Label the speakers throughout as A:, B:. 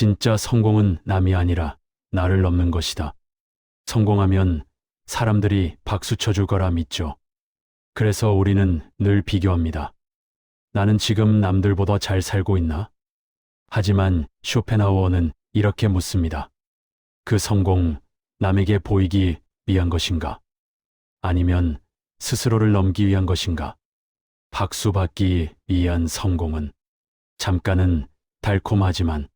A: 진짜 성공은 남이 아니라 나를 넘는 것이다. 성공하면 사람들이 박수 쳐줄 거라 믿죠. 그래서 우리는 늘 비교합니다. 나는 지금 남들보다 잘 살고 있나? 하지만 쇼펜하우어는 이렇게 묻습니다. 그 성공, 남에게 보이기 위한 것인가? 아니면 스스로를 넘기 위한 것인가? 박수 받기 위한 성공은 잠깐은 달콤하지만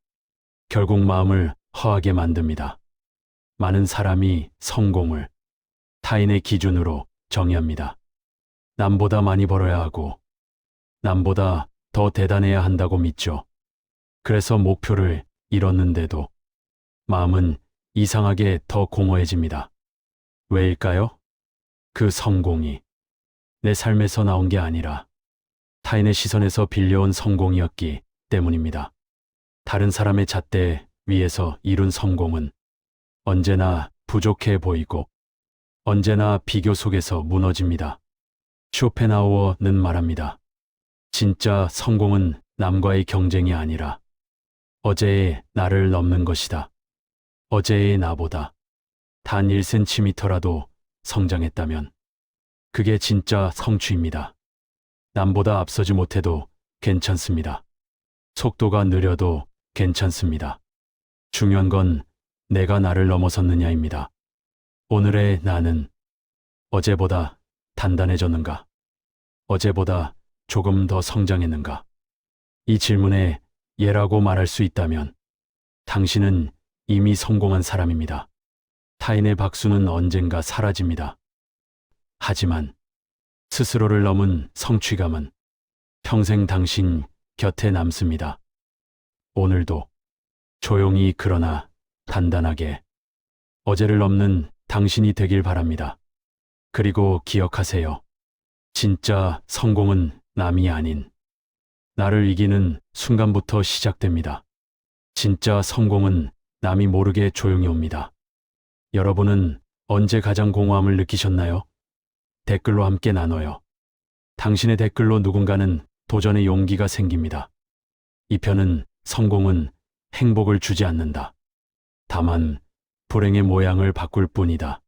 A: 결국 마음을 허하게 만듭니다. 많은 사람이 성공을 타인의 기준으로 정의합니다. 남보다 많이 벌어야 하고 남보다 더 대단해야 한다고 믿죠. 그래서 목표를 이뤘는데도 마음은 이상하게 더 공허해집니다. 왜일까요? 그 성공이 내 삶에서 나온 게 아니라 타인의 시선에서 빌려온 성공이었기 때문입니다. 다른 사람의 잣대 위에서 이룬 성공은 언제나 부족해 보이고 언제나 비교 속에서 무너집니다. 쇼펜하우어는 말합니다. 진짜 성공은 남과의 경쟁이 아니라 어제의 나를 넘는 것이다. 어제의 나보다 단 1cm라도 성장했다면 그게 진짜 성취입니다. 남보다 앞서지 못해도 괜찮습니다. 속도가 느려도 괜찮습니다. 중요한 건 내가 나를 넘어섰느냐입니다. 오늘의 나는 어제보다 단단해졌는가? 어제보다 조금 더 성장했는가? 이 질문에 예라고 말할 수 있다면 당신은 이미 성공한 사람입니다. 타인의 박수는 언젠가 사라집니다. 하지만 스스로를 넘은 성취감은 평생 당신 곁에 남습니다. 오늘도 조용히 그러나 단단하게 어제를 넘는 당신이 되길 바랍니다. 그리고 기억하세요. 진짜 성공은 남이 아닌 나를 이기는 순간부터 시작됩니다. 진짜 성공은 남이 모르게 조용히 옵니다. 여러분은 언제 가장 공허함을 느끼셨나요? 댓글로 함께 나눠요. 당신의 댓글로 누군가는 도전의 용기가 생깁니다. 이 편은 성공은 행복을 주지 않는다. 다만 불행의 모양을 바꿀 뿐이다.